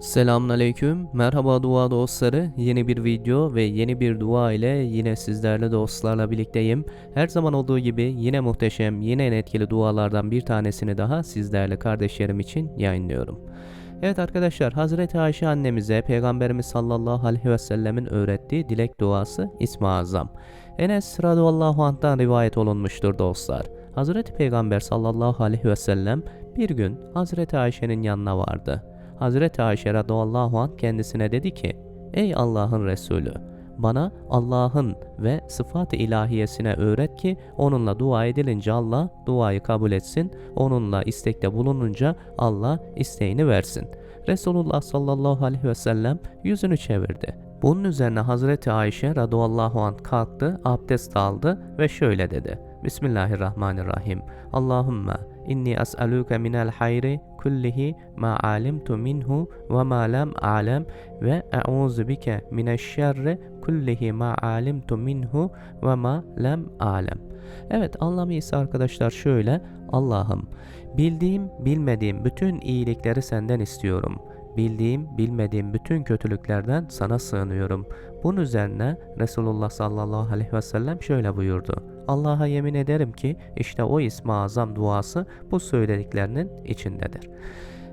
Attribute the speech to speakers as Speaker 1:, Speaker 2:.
Speaker 1: Selamünaleyküm. Merhaba dua dostları. Yeni bir video ve yeni bir dua ile yine sizlerle dostlarla birlikteyim. Her zaman olduğu gibi yine muhteşem, yine en etkili dualardan bir tanesini daha sizlerle kardeşlerim için yayınlıyorum. Evet arkadaşlar Hazreti Ayşe annemize Peygamberimiz sallallahu aleyhi ve sellemin öğrettiği dilek duası İsmi Azam. Enes radıyallahu anh'tan rivayet olunmuştur dostlar. Hazreti Peygamber sallallahu aleyhi ve sellem bir gün Hazreti Ayşe'nin yanına vardı. Hazreti Ayşe radıyallahu anh kendisine dedi ki Ey Allah'ın Resulü bana Allah'ın ve sıfat-ı ilahiyesine öğret ki onunla dua edilince Allah duayı kabul etsin, onunla istekte bulununca Allah isteğini versin. Resulullah sallallahu aleyhi ve sellem yüzünü çevirdi. Bunun üzerine Hazreti Ayşe radıyallahu anh kalktı, abdest aldı ve şöyle dedi. بسم الله الرحمن الرحيم اللهم إني أسألك من الخير كله ما علمت منه وما لم أعلم وأعوذ بك من الشر كله ما علمت منه وما لم أعلم Evet anlamı ise arkadaşlar şöyle. Allah'ım bildiğim bilmediğim bütün iyilikleri senden istiyorum. Bildiğim bilmediğim bütün kötülüklerden sana sığınıyorum. Bunun üzerine Resulullah sallallahu aleyhi ve sellem şöyle buyurdu. Allah'a yemin ederim ki işte o ismi azam duası bu söylediklerinin içindedir.